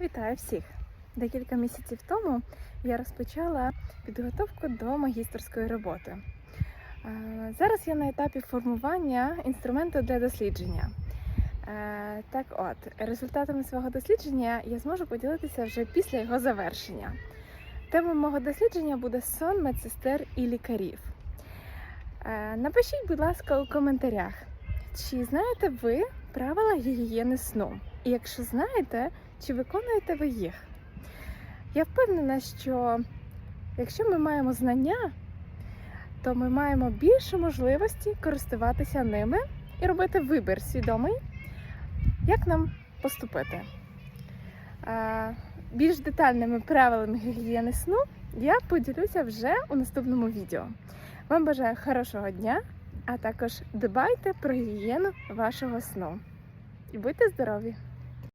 Вітаю всіх! Декілька місяців тому я розпочала підготовку до магістерської роботи. Е, Зараз я на етапі формування інструменту для дослідження. Е, Так от, результатами свого дослідження я зможу поділитися вже після його завершення. Темою мого дослідження буде сон медсестер і лікарів. Е, Напишіть, будь ласка, у коментарях, чи знаєте ви правила гігієни сну? І якщо знаєте, чи виконуєте ви їх? Я впевнена, що якщо ми маємо знання, то ми маємо більше можливості користуватися ними і робити вибір свідомий, як нам поступити. Більш детальними правилами гігієни сну я поділюся вже у наступному відео. Вам бажаю хорошого дня, а також дбайте про гігієну вашого сну. І будьте здорові!